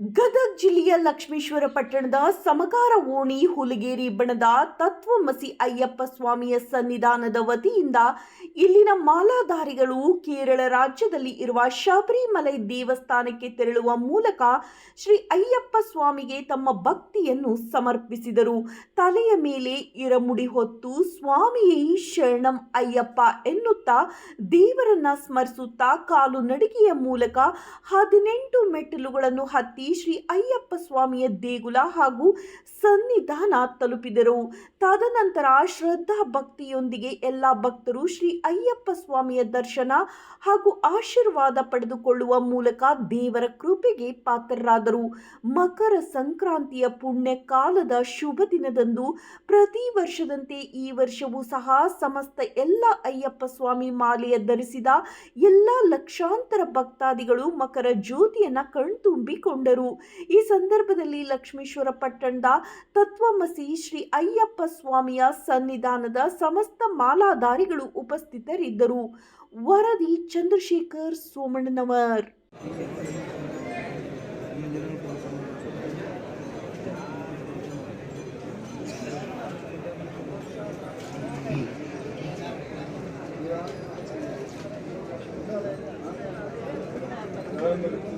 ಗದಗ ಜಿಲ್ಲೆಯ ಲಕ್ಷ್ಮೇಶ್ವರ ಪಟ್ಟಣದ ಸಮಕಾರ ಓಣಿ ಹುಲಗೇರಿ ಬಣದ ತತ್ವಮಸಿ ಅಯ್ಯಪ್ಪ ಸ್ವಾಮಿಯ ಸನ್ನಿಧಾನದ ವತಿಯಿಂದ ಇಲ್ಲಿನ ಮಾಲಾಧಾರಿಗಳು ಕೇರಳ ರಾಜ್ಯದಲ್ಲಿ ಇರುವ ಶಬರಿಮಲೈ ದೇವಸ್ಥಾನಕ್ಕೆ ತೆರಳುವ ಮೂಲಕ ಶ್ರೀ ಅಯ್ಯಪ್ಪ ಸ್ವಾಮಿಗೆ ತಮ್ಮ ಭಕ್ತಿಯನ್ನು ಸಮರ್ಪಿಸಿದರು. ತಲೆಯ ಮೇಲೆ ಇರಮುಡಿ ಹೊತ್ತು ಸ್ವಾಮಿಯೇ ಶರಣಂ ಅಯ್ಯಪ್ಪ ಎನ್ನುತ್ತಾ ದೇವರನ್ನ ಸ್ಮರಿಸುತ್ತಾ ಕಾಲು ನಡಿಗೆಯ ಮೂಲಕ ಹದಿನೆಂಟು ಮೆಟ್ಟಿಲುಗಳನ್ನು ಹತ್ತಿ ಶ್ರೀ ಅಯ್ಯಪ್ಪ ಸ್ವಾಮಿಯ ದೇಗುಲ ಹಾಗೂ ಸನ್ನಿಧಾನ ತಲುಪಿದರು. ತದನಂತರ ಶ್ರದ್ಧಾ ಭಕ್ತಿಯೊಂದಿಗೆ ಎಲ್ಲ ಭಕ್ತರು ಶ್ರೀ ಅಯ್ಯಪ್ಪ ಸ್ವಾಮಿಯ ದರ್ಶನ ಹಾಗೂ ಆಶೀರ್ವಾದ ಪಡೆದುಕೊಳ್ಳುವ ಮೂಲಕ ದೇವರ ಕೃಪೆಗೆ ಪಾತ್ರರಾದರು. ಮಕರ ಸಂಕ್ರಾಂತಿಯ ಪುಣ್ಯ ಕಾಲದ ಶುಭ ದಿನದಂದು ಪ್ರತಿ ವರ್ಷದಂತೆ ಈ ವರ್ಷವೂ ಸಹ ಸಮಸ್ತ ಎಲ್ಲ ಅಯ್ಯಪ್ಪ ಸ್ವಾಮಿ ಮಾಲೆಯ ಧರಿಸಿದ ಎಲ್ಲ ಲಕ್ಷಾಂತರ ಭಕ್ತಾದಿಗಳು ಮಕರ ಜ್ಯೋತಿಯನ್ನ ಕಣ್ತುಂಬಿಕೊಂಡರು. ಈ ಸಂದರ್ಭದಲ್ಲಿ ಲಕ್ಷ್ಮೀಶ್ವರ ಪಟ್ಟಣದ ತತ್ವಮಸಿ ಶ್ರೀ ಅಯ್ಯಪ್ಪ ಸ್ವಾಮಿಯ ಸನ್ನಿಧಾನದ ಸಮಸ್ತ ಮಾಲಾಧಾರಿಗಳು ಉಪಸ್ಥಿತರಿದ್ದರು. ವರದಿ ಚಂದ್ರಶೇಖರ್ ಸೋಮಣ್ಣನವರ್. Thank.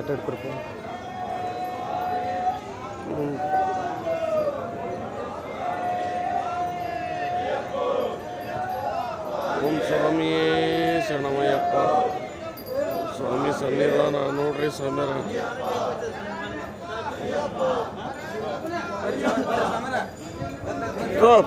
ಗಟ್ಟ ಹಿಡ್ಕೊಡ್ಪ ಓಂ ಸ್ವಾಮಿಯೇ ಶರಣಮಯ್ಯಪ್ಪ. ಸ್ವಾಮಿ ಸನ್ನಿಧಾನ ನೋಡ್ರಿ ಸ್ವಾಮ್ಯಾರ. Stop.